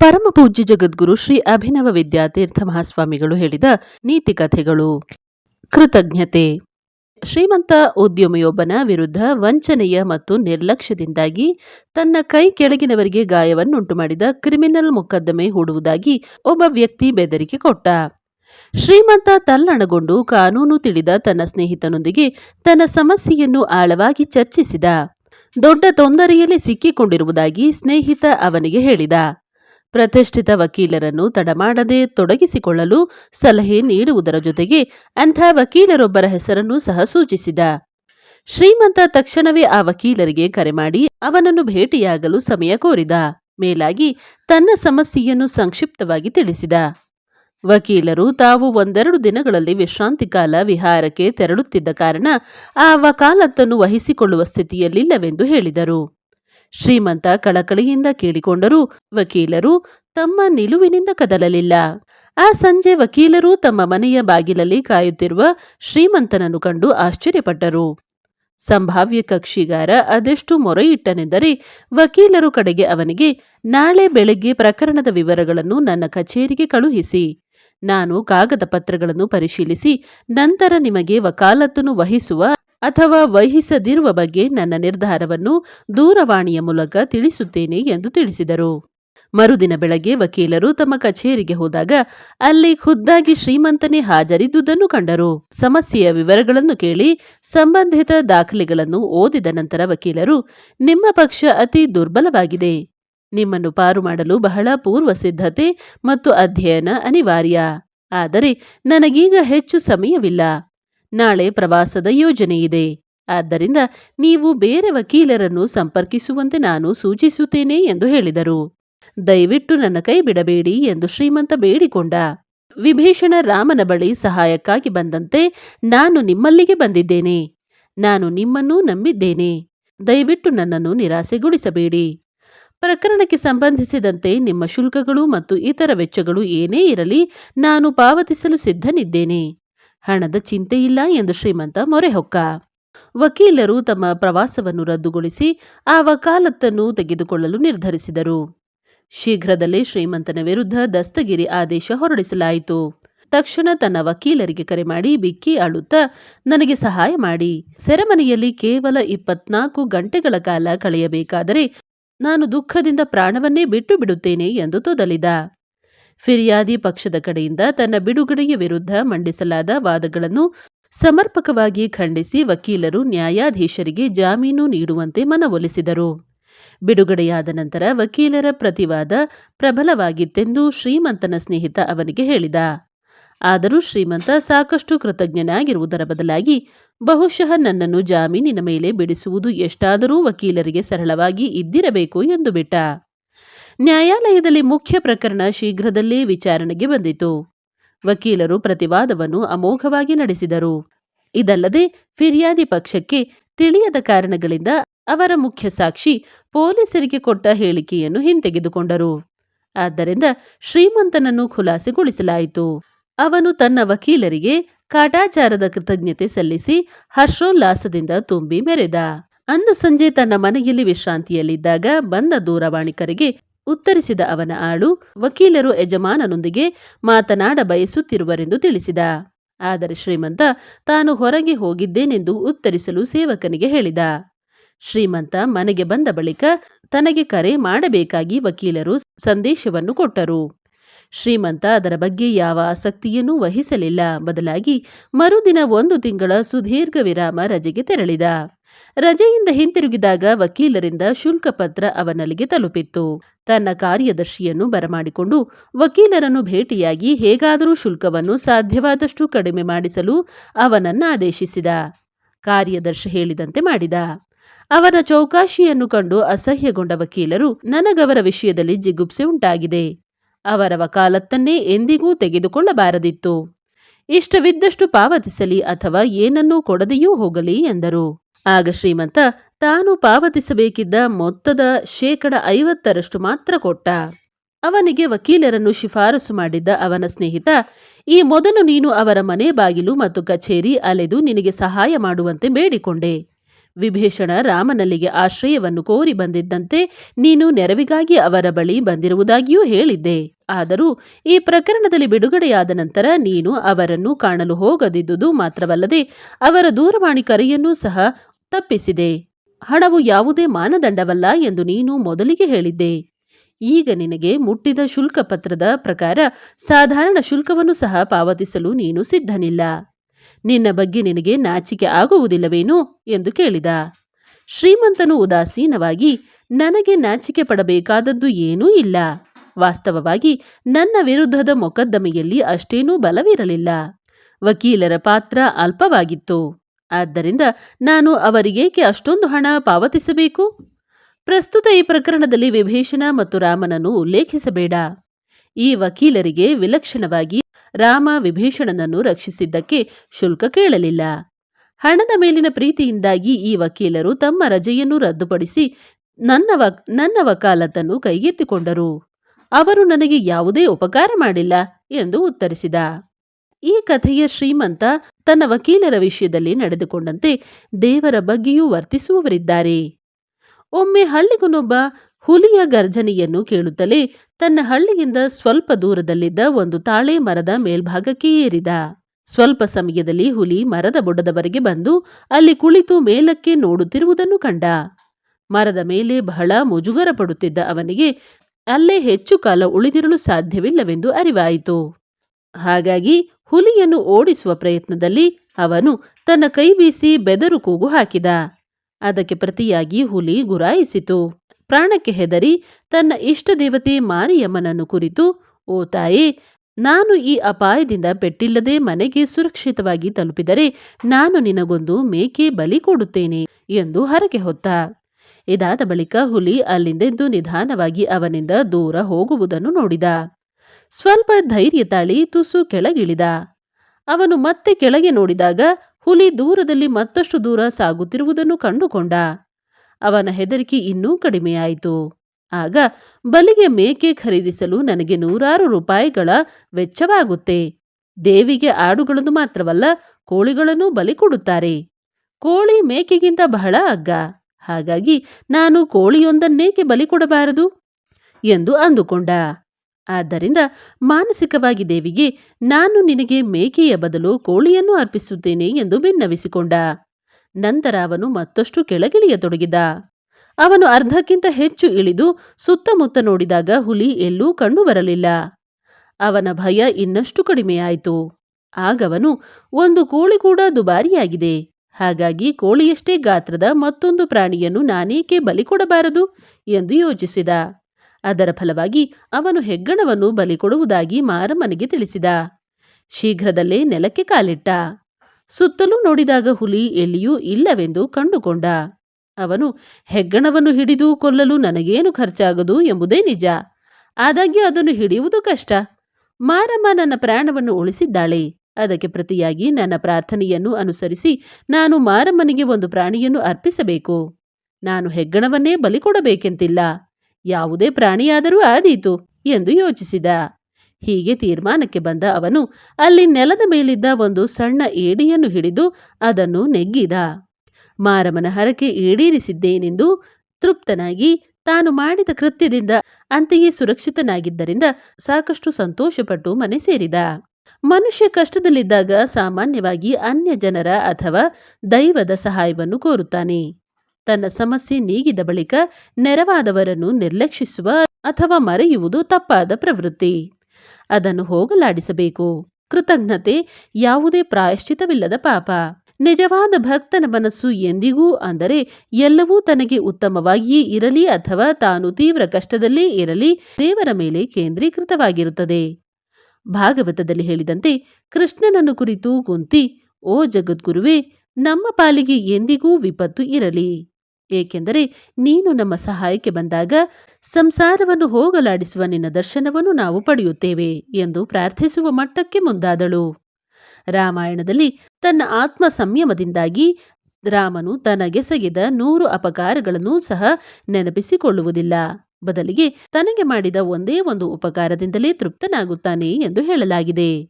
ಪರಮ ಪೂಜ್ಯ ಜಗದ್ಗುರು ಶ್ರೀ ಅಭಿನವ ವಿದ್ಯಾತೀರ್ಥ ಮಹಾಸ್ವಾಮಿಗಳು ಹೇಳಿದ ನೀತಿ ಕಥೆಗಳು. ಕೃತಜ್ಞತೆ. ಶ್ರೀಮಂತ ಉದ್ಯಮಿಯೊಬ್ಬನ ವಿರುದ್ಧ ವಂಚನೆಯ ಮತ್ತು ನಿರ್ಲಕ್ಷ್ಯದಿಂದಾಗಿ ತನ್ನ ಕೈ ಕೆಳಗಿನವರಿಗೆ ಗಾಯವನ್ನುಂಟು ಮಾಡಿದ ಕ್ರಿಮಿನಲ್ ಮೊಕದ್ದಮೆ ಹೂಡುವುದಾಗಿ ಒಬ್ಬ ವ್ಯಕ್ತಿ ಬೆದರಿಕೆ ಕೊಟ್ಟ. ಶ್ರೀಮಂತ ತಲ್ಲಣಗೊಂಡು ಕಾನೂನು ತಿಳಿದ ತನ್ನ ಸ್ನೇಹಿತನೊಂದಿಗೆ ತನ್ನ ಸಮಸ್ಯೆಯನ್ನು ಆಳವಾಗಿ ಚರ್ಚಿಸಿದ. ದೊಡ್ಡ ತೊಂದರೆಯಲ್ಲಿ ಸಿಕ್ಕಿಕೊಂಡಿರುವುದಾಗಿ ಸ್ನೇಹಿತ ಅವನಿಗೆ ಹೇಳಿದ. ಪ್ರತಿಷ್ಠಿತ ವಕೀಲರನ್ನು ತಡಮಾಡದೆ ತೊಡಗಿಸಿಕೊಳ್ಳಲು ಸಲಹೆ ನೀಡುವುದರ ಜೊತೆಗೆ ಅಂಥ ವಕೀಲರೊಬ್ಬರ ಹೆಸರನ್ನು ಸಹ ಸೂಚಿಸಿದ. ಶ್ರೀಮಂತ ತಕ್ಷಣವೇ ಆ ವಕೀಲರಿಗೆ ಕರೆ ಮಾಡಿ ಅವನನ್ನು ಭೇಟಿಯಾಗಲು ಸಮಯ ಕೋರಿದ. ಮೇಲಾಗಿ ತನ್ನ ಸಮಸ್ಯೆಯನ್ನು ಸಂಕ್ಷಿಪ್ತವಾಗಿ ತಿಳಿಸಿದ. ವಕೀಲರು ತಾವು ಒಂದೆರಡು ದಿನಗಳಲ್ಲಿ ವಿಶ್ರಾಂತಿ ಕಾಲ ವಿಹಾರಕ್ಕೆ ತೆರಳುತ್ತಿದ್ದ ಕಾರಣ ಆ ವಕಾಲತ್ತನ್ನು ವಹಿಸಿಕೊಳ್ಳುವ ಸ್ಥಿತಿಯಲ್ಲಿಲ್ಲವೆಂದು ಹೇಳಿದರು. ಶ್ರೀಮಂತ ಕಳಕಳಿಯಿಂದ ಕೇಳಿಕೊಂಡರೂ ವಕೀಲರು ತಮ್ಮ ನಿಲುವಿನಿಂದ ಕದಲಲಿಲ್ಲ. ಆ ಸಂಜೆ ವಕೀಲರು ತಮ್ಮ ಮನೆಯ ಬಾಗಿಲಲ್ಲಿ ಕಾಯುತ್ತಿರುವ ಶ್ರೀಮಂತನನ್ನು ಕಂಡು ಆಶ್ಚರ್ಯಪಟ್ಟರು. ಸಂಭಾವ್ಯ ಕಕ್ಷಿಗಾರ ಅದೆಷ್ಟು ಮೊರೆಯಿಟ್ಟನೆಂದರೆ ವಕೀಲರು ಕಡೆಗೆ ಅವನಿಗೆ, ನಾಳೆ ಬೆಳಗ್ಗೆ ಪ್ರಕರಣದ ವಿವರಗಳನ್ನು ನನ್ನ ಕಚೇರಿಗೆ ಕಳುಹಿಸಿ. ನಾನು ಕಾಗದ ಪತ್ರಗಳನ್ನು ಪರಿಶೀಲಿಸಿ, ನಂತರ ನಿಮಗೆ ವಕಾಲತ್ತನ್ನು ವಹಿಸುವ ಅಥವಾ ವಹಿಸದಿರುವ ಬಗ್ಗೆ ನನ್ನ ನಿರ್ಧಾರವನ್ನು ದೂರವಾಣಿಯ ಮೂಲಕ ತಿಳಿಸುತ್ತೇನೆ ಎಂದು ತಿಳಿಸಿದರು. ಮರುದಿನ ಬೆಳಗ್ಗೆ ವಕೀಲರು ತಮ್ಮ ಕಚೇರಿಗೆ ಹೋದಾಗ ಅಲ್ಲಿ ಖುದ್ದಾಗಿ ಶ್ರೀಮಂತನೇ ಹಾಜರಿದ್ದುದನ್ನು ಕಂಡರು. ಸಮಸ್ಯೆಯ ವಿವರಗಳನ್ನು ಕೇಳಿ ಸಂಬಂಧಿತ ದಾಖಲೆಗಳನ್ನು ಓದಿದ ನಂತರ ವಕೀಲರು, ನಿಮ್ಮ ಪಕ್ಷ ಅತಿ ದುರ್ಬಲವಾಗಿದೆ. ನಿಮ್ಮನ್ನು ಪಾರು ಮಾಡಲು ಬಹಳ ಪೂರ್ವ ಸಿದ್ಧತೆ ಮತ್ತು ಅಧ್ಯಯನ ಅನಿವಾರ್ಯ. ಆದರೆ ನನಗೀಗ ಹೆಚ್ಚು ಸಮಯವಿಲ್ಲ. ನಾಳೆ ಪ್ರವಾಸದ ಯೋಜನೆ ಇದೆ ಆದ್ದರಿಂದ ನೀವು ಬೇರೆ ವಕೀಲರನ್ನು ಸಂಪರ್ಕಿಸುವಂತೆ ನಾನು ಸೂಚಿಸುತ್ತೇನೆ ಎಂದು ಹೇಳಿದರು. ದಯವಿಟ್ಟು ನನ್ನ ಕೈ ಬಿಡಬೇಡಿ ಎಂದು ಶ್ರೀಮಂತ ಬೇಡಿಕೊಂಡ. ವಿಭೀಷಣ ರಾಮನ ಬಳಿ ಸಹಾಯಕ್ಕಾಗಿ ಬಂದಂತೆ ನಾನು ನಿಮ್ಮಲ್ಲಿಗೆ ಬಂದಿದ್ದೇನೆ. ನಾನು ನಿಮ್ಮನ್ನೂ ನಂಬಿದ್ದೇನೆ. ದಯವಿಟ್ಟು ನನ್ನನ್ನು ನಿರಾಸೆಗೊಳಿಸಬೇಡಿ. ಪ್ರಕರಣಕ್ಕೆ ಸಂಬಂಧಿಸಿದಂತೆ ನಿಮ್ಮ ಶುಲ್ಕಗಳು ಮತ್ತು ಇತರ ವೆಚ್ಚಗಳು ಏನೇ ಇರಲಿ, ನಾನು ಪಾವತಿಸಲು ಸಿದ್ಧನಿದ್ದೇನೆ. ಹಣದ ಚಿಂತೆಯಿಲ್ಲ ಎಂದು ಶ್ರೀಮಂತ ಮೊರೆಹೊಕ್ಕ. ವಕೀಲರು ತಮ್ಮ ಪ್ರವಾಸವನ್ನು ರದ್ದುಗೊಳಿಸಿ ಆ ವಕಾಲತ್ತನ್ನು ತೆಗೆದುಕೊಳ್ಳಲು ನಿರ್ಧರಿಸಿದರು. ಶೀಘ್ರದಲ್ಲೇ ಶ್ರೀಮಂತನ ವಿರುದ್ಧ ದಸ್ತಗಿರಿ ಆದೇಶ ಹೊರಡಿಸಲಾಯಿತು. ತಕ್ಷಣ ತನ್ನ ವಕೀಲರಿಗೆ ಕರೆ ಮಾಡಿ ಬಿಕ್ಕಿ ಆಳುತ್ತಾ ನನಗೆ ಸಹಾಯ ಮಾಡಿ. ಸೆರೆಮನೆಯಲ್ಲಿ ಕೇವಲ ಇಪ್ಪತ್ನಾಲ್ಕು ಗಂಟೆಗಳ ಕಾಲ ಕಳೆಯಬೇಕಾದರೆ ನಾನು ದುಃಖದಿಂದ ಪ್ರಾಣವನ್ನೇ ಬಿಟ್ಟು ಬಿಡುತ್ತೇನೆ ಎಂದು ತೊದಲಿದ. ಫಿರ್ಯಾದಿ ಪಕ್ಷದ ಕಡೆಯಿಂದ ತನ್ನ ಬಿಡುಗಡೆಯ ವಿರುದ್ಧ ಮಂಡಿಸಲಾದ ವಾದಗಳನ್ನು ಸಮರ್ಪಕವಾಗಿ ಖಂಡಿಸಿ ವಕೀಲರು ನ್ಯಾಯಾಧೀಶರಿಗೆ ಜಾಮೀನು ನೀಡುವಂತೆ ಮನವೊಲಿಸಿದರು. ಬಿಡುಗಡೆಯಾದ ನಂತರ ವಕೀಲರ ಪ್ರತಿವಾದ ಪ್ರಬಲವಾಗಿತ್ತೆಂದು ಶ್ರೀಮಂತನ ಸ್ನೇಹಿತ ಅವನಿಗೆ ಹೇಳಿದ. ಆದರೂ ಶ್ರೀಮಂತ ಸಾಕಷ್ಟು ಕೃತಜ್ಞನಾಗಿರುವುದರ ಬದಲಾಗಿ ಬಹುಶಃ ನನ್ನನ್ನು ಜಾಮೀನಿನ ಮೇಲೆ ಬಿಡಿಸುವುದು ಎಷ್ಟಾದರೂ ವಕೀಲರಿಗೆ ಸರಳವಾಗಿ ಇದ್ದಿರಬೇಕು ಎಂದು ಬಿಟ್ಟ. ನ್ಯಾಯಾಲಯದಲ್ಲಿ ಮುಖ್ಯ ಪ್ರಕರಣ ಶೀಘ್ರದಲ್ಲೇ ವಿಚಾರಣೆಗೆ ಬಂದಿತು. ವಕೀಲರು ಪ್ರತಿವಾದವನ್ನು ಅಮೋಘವಾಗಿ ನಡೆಸಿದರು. ಇದಲ್ಲದೆ, ಫಿರ್ಯಾದಿ ಪಕ್ಷಕ್ಕೆ ತಿಳಿಯದ ಕಾರಣಗಳಿಂದ ಅವರ ಮುಖ್ಯ ಸಾಕ್ಷಿ ಪೊಲೀಸರಿಗೆ ಕೊಟ್ಟ ಹೇಳಿಕೆಯನ್ನು ಹಿಂತೆಗೆದುಕೊಂಡರು. ಆದ್ದರಿಂದ ಶ್ರೀಮಂತನನ್ನು ಖುಲಾಸೆಗೊಳಿಸಲಾಯಿತು. ಅವನು ತನ್ನ ವಕೀಲರಿಗೆ ಕಾಟಾಚಾರದ ಕೃತಜ್ಞತೆ ಸಲ್ಲಿಸಿ ಹರ್ಷೋಲ್ಲಾಸದಿಂದ ತುಂಬಿ ಮೆರೆದ. ಅಂದು ಸಂಜೆ ತನ್ನ ಮನೆಯಲ್ಲಿ ವಿಶ್ರಾಂತಿಯಲ್ಲಿದ್ದಾಗ ಬಂದ ದೂರವಾಣಿ ಕರೆಗೆ ಉತ್ತರಿಸಿದ ಅವನ ಆಳು, ವಕೀಲರು ಯಜಮಾನನೊಂದಿಗೆ ಮಾತನಾಡ ಬಯಸುತ್ತಿರುವರೆಂದು ತಿಳಿಸಿದ. ಆದರೆ ಶ್ರೀಮಂತ, ತಾನು ಹೊರಗೆ ಹೋಗಿದ್ದೇನೆಂದು ಉತ್ತರಿಸಲು ಸೇವಕನಿಗೆ ಹೇಳಿದ. ಶ್ರೀಮಂತ ಮನೆಗೆ ಬಂದ ಬಳಿಕ ತನಗೆ ಕರೆ ಮಾಡಬೇಕಾಗಿ ವಕೀಲರು ಸಂದೇಶವನ್ನು ಕೊಟ್ಟರು. ಶ್ರೀಮಂತ ಅದರ ಬಗ್ಗೆ ಯಾವ ಆಸಕ್ತಿಯನ್ನೂ ವಹಿಸಲಿಲ್ಲ. ಬದಲಾಗಿ ಮರುದಿನ ಒಂದು ತಿಂಗಳ ಸುದೀರ್ಘ ವಿರಾಮ ರಜೆಗೆ ತೆರಳಿದ. ರಜೆಯಿಂದ ಹಿಂತಿರುಗಿದಾಗ ವಕೀಲರಿಂದ ಶುಲ್ಕ ಪತ್ರ ಅವನಲ್ಲಿಗೆ ತಲುಪಿತ್ತು. ತನ್ನ ಕಾರ್ಯದರ್ಶಿಯನ್ನು ಬರಮಾಡಿಕೊಂಡು ವಕೀಲರನ್ನು ಭೇಟಿಯಾಗಿ ಹೇಗಾದರೂ ಶುಲ್ಕವನ್ನು ಸಾಧ್ಯವಾದಷ್ಟು ಕಡಿಮೆ ಮಾಡಿಸಲು ಅವನನ್ನು ಆದೇಶಿಸಿದ. ಕಾರ್ಯದರ್ಶಿ ಹೇಳಿದಂತೆ ಮಾಡಿದ. ಅವನ ಚೌಕಾಶಿಯನ್ನು ಕಂಡು ಅಸಹ್ಯಗೊಂಡ ವಕೀಲರು ನನಗವರ ವಿಷಯದಲ್ಲಿ ಜಿಗುಪ್ಸೆ ಉಂಟಾಗಿದೆ. ಅವರ ವಕಾಲತ್ತನ್ನೇ ಎಂದಿಗೂ ತೆಗೆದುಕೊಳ್ಳಬಾರದಿತ್ತು. ಇಷ್ಟವಿದ್ದಷ್ಟು ಪಾವತಿಸಲಿ ಅಥವಾ ಏನನ್ನೂ ಕೊಡದೆಯೂ ಹೋಗಲಿ ಎಂದರು. ಆಗ ಶ್ರೀಮಂತ ತಾನು ಪಾವತಿಸಬೇಕಿದ್ದ ಮೊತ್ತದ ಶೇಕಡ ಐವತ್ತರಷ್ಟು ಮಾತ್ರ ಕೊಟ್ಟ. ಅವನಿಗೆ ವಕೀಲರನ್ನು ಶಿಫಾರಸು ಮಾಡಿದ್ದ ಅವನ ಸ್ನೇಹಿತ, ಈ ಮೊದಲು ನೀನು ಅವರ ಮನೆ, ಬಾಗಿಲು ಮತ್ತು ಕಚೇರಿ ಅಲೆದು ನಿನಗೆ ಸಹಾಯ ಮಾಡುವಂತೆ ಬೇಡಿಕೊಂಡೆ. ವಿಭೀಷಣ ರಾಮನಲ್ಲಿಗೆ ಆಶ್ರಯವನ್ನು ಕೋರಿ ಬಂದಿದ್ದಂತೆ ನೀನು ನೆರವಿಗಾಗಿ ಅವರ ಬಳಿ ಬಂದಿರುವುದಾಗಿಯೂ ಹೇಳಿದ್ದೆ. ಆದರೂ ಈ ಪ್ರಕರಣದಲ್ಲಿ ಬಿಡುಗಡೆಯಾದ ನಂತರ ನೀನು ಅವರನ್ನು ಕಾಣಲು ಹೋಗದಿದ್ದುದು ಮಾತ್ರವಲ್ಲದೆ ಅವರ ದೂರವಾಣಿ ಕರೆಯನ್ನೂ ಸಹ ತಪ್ಪಿಸಿದೆ. ಹಣವು ಯಾವುದೇ ಮಾನದಂಡವಲ್ಲ ಎಂದು ನೀನು ಮೊದಲಿಗೆ ಹೇಳಿದ್ದೆ. ಈಗ ನಿನಗೆ ಮುಟ್ಟಿದ ಶುಲ್ಕ ಪತ್ರದ ಪ್ರಕಾರ ಸಾಧಾರಣ ಶುಲ್ಕವನ್ನು ಸಹ ಪಾವತಿಸಲು ನೀನು ಸಿದ್ಧನಿಲ್ಲ. ನಿನ್ನ ಬಗ್ಗೆ ನಿನಗೆ ನಾಚಿಕೆ ಆಗುವುದಿಲ್ಲವೇನು? ಎಂದು ಕೇಳಿದ. ಶ್ರೀಮಂತನು ಉದಾಸೀನವಾಗಿ, ನನಗೆ ನಾಚಿಕೆ ಪಡಬೇಕಾದದ್ದು ಏನೂ ಇಲ್ಲ. ವಾಸ್ತವವಾಗಿ, ನನ್ನ ವಿರುದ್ಧದ ಮೊಕದ್ದಮೆಯಲ್ಲಿ ಅಷ್ಟೇನೂ ಬಲವಿರಲಿಲ್ಲ. ವಕೀಲರ ಪಾತ್ರ ಅಲ್ಪವಾಗಿತ್ತು. ಆದ್ದರಿಂದ ನಾನು ಅವರಿಗೇಕೆ ಅಷ್ಟೊಂದು ಹಣ ಪಾವತಿಸಬೇಕು? ಪ್ರಸ್ತುತ ಈ ಪ್ರಕರಣದಲ್ಲಿ ವಿಭೀಷಣ ಮತ್ತು ರಾಮನನ್ನು ಉಲ್ಲೇಖಿಸಬೇಡ. ಈ ವಕೀಲರಿಗೆ ವಿಲಕ್ಷಣವಾಗಿ ರಾಮ ವಿಭೀಷಣನನ್ನು ರಕ್ಷಿಸಿದ್ದಕ್ಕೆ ಶುಲ್ಕ ಕೇಳಲಿಲ್ಲ. ಹಣದ ಮೇಲಿನ ಪ್ರೀತಿಯಿಂದಾಗಿ ಈ ವಕೀಲರು ತಮ್ಮ ರಜೆಯನ್ನು ರದ್ದುಪಡಿಸಿ ನನ್ನ ನನ್ನ ವಕಾಲತನ್ನು ಕೈಗೆತ್ತಿಕೊಂಡರು. ಅವರು ನನಗೆ ಯಾವುದೇ ಉಪಕಾರ ಮಾಡಿಲ್ಲ ಎಂದು ಉತ್ತರಿಸಿದ. ಈ ಕಥೆಯ ಶ್ರೀಮಂತ ತನ್ನ ವಕೀಲರ ವಿಷಯದಲ್ಲಿ ನಡೆದುಕೊಂಡಂತೆ ದೇವರ ಬಗ್ಗೆಯೂ ವರ್ತಿಸುವವರಿದ್ದಾರೆ. ಒಮ್ಮೆ ಹಳ್ಳಿಗೊನೊಬ್ಬ ಹುಲಿಯ ಗರ್ಜನೆಯನ್ನು ಕೇಳುತ್ತಲೇ ತನ್ನ ಹಳ್ಳಿಯಿಂದ ಸ್ವಲ್ಪ ದೂರದಲ್ಲಿದ್ದ ಒಂದು ತಾಳೆ ಮರದ ಮೇಲ್ಭಾಗಕ್ಕೆ ಏರಿದ. ಸ್ವಲ್ಪ ಸಮಯದಲ್ಲಿ ಹುಲಿ ಮರದ ಬುಡದವರೆಗೆ ಬಂದು ಅಲ್ಲಿ ಕುಳಿತು ಮೇಲಕ್ಕೆ ನೋಡುತ್ತಿರುವುದನ್ನು ಕಂಡ. ಮರದ ಮೇಲೆ ಬಹಳ ಮುಜುಗರ ಪಡುತ್ತಿದ್ದ ಅವನಿಗೆ ಅಲ್ಲೇ ಹೆಚ್ಚು ಕಾಲ ಉಳಿದಿರಲು ಸಾಧ್ಯವಿಲ್ಲವೆಂದು ಅರಿವಾಯಿತು. ಹಾಗಾಗಿ ಹುಲಿಯನ್ನು ಓಡಿಸುವ ಪ್ರಯತ್ನದಲ್ಲಿ ಅವನು ತನ್ನ ಕೈ ಬೀಸಿ ಬೆದರು ಕೂಗು ಹಾಕಿದ. ಅದಕ್ಕೆ ಪ್ರತಿಯಾಗಿ ಹುಲಿ ಗುರಾಯಿಸಿತು. ಪ್ರಾಣಕ್ಕೆ ಹೆದರಿ ತನ್ನ ಇಷ್ಟ ದೇವತೆ ಮಾರಿಯಮ್ಮನನ್ನು ಕುರಿತು, ಓ ತಾಯಿ, ನಾನು ಈ ಅಪಾಯದಿಂದ ಪೆಟ್ಟಿಲ್ಲದೆ ಮನೆಗೆ ಸುರಕ್ಷಿತವಾಗಿ ತಲುಪಿದರೆ ನಾನು ನಿನಗೊಂದು ಮೇಕೆ ಬಲಿ ಕೊಡುತ್ತೇನೆ ಎಂದು ಹರಕೆ ಹೊತ್ತ. ಇದಾದ ಬಳಿಕ ಹುಲಿ ಅಲ್ಲಿಂದೆದ್ದು ನಿಧಾನವಾಗಿ ಅವನಿಂದ ದೂರ ಹೋಗುವುದನ್ನು ನೋಡಿದ. ಸ್ವಲ್ಪ ಧೈರ್ಯ ತಾಳಿ ತುಸು ಕೆಳಗಿಳಿದ. ಅವನು ಮತ್ತೆ ಕೆಳಗೆ ನೋಡಿದಾಗ ಹುಲಿ ದೂರದಲ್ಲಿ ಮತ್ತಷ್ಟು ದೂರ ಸಾಗುತ್ತಿರುವುದನ್ನು ಕಂಡುಕೊಂಡ. ಅವನ ಹೆದರಿಕೆ ಇನ್ನೂ ಕಡಿಮೆಯಾಯಿತು. ಆಗ ಬಲಿಗೆ ಮೇಕೆ ಖರೀದಿಸಲು ನನಗೆ ನೂರಾರು ರೂಪಾಯಿಗಳ ವೆಚ್ಚವಾಗುತ್ತೆ. ದೇವಿಗೆ ಆಡುಗಳನ್ನು ಮಾತ್ರವಲ್ಲ, ಕೋಳಿಗಳನ್ನು ಬಲಿ ಕೊಡುತ್ತಾರೆ. ಕೋಳಿ ಮೇಕೆಗಿಂತ ಬಹಳ ಅಗ್ಗ ಹಾಗಾಗಿ ನಾನು ಕೋಳಿಯೊಂದನ್ನೇಕೆ ಬಲಿ ಕೊಡಬಾರದು? ಎಂದು ಅಂದುಕೊಂಡ. ಆದ್ದರಿಂದ ಮಾನಸಿಕವಾಗಿ ದೇವಿಗೆ, ನಾನು ನಿನಗೆ ಮೇಕೆಯ ಬದಲು ಕೋಳಿಯನ್ನು ಅರ್ಪಿಸುತ್ತೇನೆ ಎಂದು ಭಿನ್ನವಿಸಿಕೊಂಡ ನಂತರ ಅವನು ಮತ್ತಷ್ಟು ಕೆಳಗಿಳಿಯತೊಡಗಿದ. ಅವನು ಅರ್ಧಕ್ಕಿಂತ ಹೆಚ್ಚು ಇಳಿದು ಸುತ್ತಮುತ್ತ ನೋಡಿದಾಗ ಹುಲಿ ಎಲ್ಲೂ ಕಂಡುಬರಲಿಲ್ಲ ಅವನ ಭಯ ಇನ್ನಷ್ಟು ಕಡಿಮೆಯಾಯಿತು. ಆಗವನು ಒಂದು ಕೋಳಿ ಕೂಡ ದುಬಾರಿಯಾಗಿದೆ. ಹಾಗಾಗಿ ಕೋಳಿಯಷ್ಟೇ ಗಾತ್ರದ ಮತ್ತೊಂದು ಪ್ರಾಣಿಯನ್ನು ನಾನೇಕೆ ಬಲಿ ಕೊಡಬಾರದು? ಎಂದು ಯೋಚಿಸಿದ. ಅದರ ಫಲವಾಗಿ ಅವನು ಹೆಗ್ಗಣವನ್ನು ಬಲಿ ಕೊಡುವುದಾಗಿ ಮಾರಮ್ಮನಿಗೆ ತಿಳಿಸಿದ. ಶೀಘ್ರದಲ್ಲೇ ನೆಲಕ್ಕೆ ಕಾಲಿಟ್ಟ. ಸುತ್ತಲೂ ನೋಡಿದಾಗ ಹುಲಿ ಎಲ್ಲಿಯೂ ಇಲ್ಲವೆಂದು ಕಂಡುಕೊಂಡ. ಅವನು, ಹೆಗ್ಗಣವನ್ನು ಹಿಡಿದು ಕೊಲ್ಲಲು ನನಗೇನು ಖರ್ಚಾಗದು ಎಂಬುದೇ ನಿಜ. ಆದಾಗ್ಯೂ ಅದನ್ನು ಹಿಡಿಯುವುದು ಕಷ್ಟ. ಮಾರಮ್ಮ ನನ್ನ ಪ್ರಾಣವನ್ನು ಉಳಿಸಿದ್ದಾಳೆ. ಅದಕ್ಕೆ ಪ್ರತಿಯಾಗಿ ನನ್ನ ಪ್ರಾರ್ಥನೆಯನ್ನು ಅನುಸರಿಸಿ ನಾನು ಮಾರಮ್ಮನಿಗೆ ಒಂದು ಪ್ರಾಣಿಯನ್ನು ಅರ್ಪಿಸಬೇಕು. ನಾನು ಹೆಗ್ಗಣವನ್ನೇ ಬಲಿ ಕೊಡಬೇಕೆಂತಿಲ್ಲ ಯಾವುದೇ ಪ್ರಾಣಿಯಾದರೂ ಆದೀತು ಎಂದು ಯೋಚಿಸಿದ. ಹೀಗೆ ತೀರ್ಮಾನಕ್ಕೆ ಬಂದ ಅವನು ಅಲ್ಲಿ ನೆಲದ ಮೇಲಿದ್ದ ಒಂದು ಸಣ್ಣ ಏಡಿಯನ್ನು ಹಿಡಿದು ಅದನ್ನು ನೆಗ್ಗಿದ. ಮಾರಮನ ಹರಕೆ ಈಡೇರಿಸಿದ್ದೇನೆಂದು ತೃಪ್ತನಾಗಿ ತಾನು ಮಾಡಿದ ಕೃತ್ಯದಿಂದ ಅಂತೆಯೇ ಸುರಕ್ಷಿತನಾಗಿದ್ದರಿಂದ ಸಾಕಷ್ಟು ಸಂತೋಷಪಟ್ಟು ಮನೆ ಸೇರಿದ. ಮನುಷ್ಯ ಕಷ್ಟದಲ್ಲಿದ್ದಾಗ ಸಾಮಾನ್ಯವಾಗಿ ಅನ್ಯ ಜನರ ಅಥವಾ ದೈವದ ಸಹಾಯವನ್ನು ಕೋರುತ್ತಾನೆ. ತನ್ನ ಸಮಸ್ಯೆ ನೀಗಿದ ಬಳಿಕ ನೆರವಾದವರನ್ನು ನಿರ್ಲಕ್ಷಿಸುವ ಅಥವಾ ಮರೆಯುವುದು ತಪ್ಪಾದ ಪ್ರವೃತ್ತಿ. ಅದನ್ನು ಹೋಗಲಾಡಿಸಬೇಕು. ಕೃತಜ್ಞತೆ ಯಾವುದೇ ಪ್ರಾಯಶ್ಚಿತವಿಲ್ಲದ ಪಾಪ. ನಿಜವಾದ ಭಕ್ತನ ಮನಸ್ಸು ಎಂದಿಗೂ ಅಂದರೆ ಎಲ್ಲವೂ ತನಗೆ ಉತ್ತಮವಾಗಿಯೇ ಇರಲಿ ಅಥವಾ ತಾನು ತೀವ್ರ ಕಷ್ಟದಲ್ಲೇ ಇರಲಿ ದೇವರ ಮೇಲೆ ಕೇಂದ್ರೀಕೃತವಾಗಿರುತ್ತದೆ. ಭಾಗವತದಲ್ಲಿ ಹೇಳಿದಂತೆ ಕೃಷ್ಣನನ್ನು ಕುರಿತು ಕುಂತಿ, ಓ ಜಗದ್ಗುರುವೇ, ನಮ್ಮ ಪಾಲಿಗೆ ಎಂದಿಗೂ ವಿಪತ್ತು ಇರಲಿ. ಏಕೆಂದರೆ ನೀನು ನಮ್ಮ ಸಹಾಯಕ್ಕೆ ಬಂದಾಗ ಸಂಸಾರವನ್ನು ಹೋಗಲಾಡಿಸುವ ನಿನ್ನ ದರ್ಶನವನ್ನು ನಾವು ಪಡೆಯುತ್ತೇವೆ ಎಂದು ಪ್ರಾರ್ಥಿಸುವ ಮಟ್ಟಕ್ಕೆ ಮುಂದಾದಳು. ರಾಮಾಯಣದಲ್ಲಿ ತನ್ನ ಆತ್ಮ ಸಂಯಮದಿಂದಾಗಿ ರಾಮನು ತನಗೆಸಗಿದ ನೂರು ಅಪಕಾರಗಳನ್ನು ಸಹ ನೆನಪಿಸಿಕೊಳ್ಳುವುದಿಲ್ಲ. ಬದಲಿಗೆ ತನಗೆ ಮಾಡಿದ ಒಂದೇ ಒಂದು ಉಪಕಾರದಿಂದಲೇ ತೃಪ್ತನಾಗುತ್ತಾನೆ ಎಂದು ಹೇಳಲಾಗಿದೆ.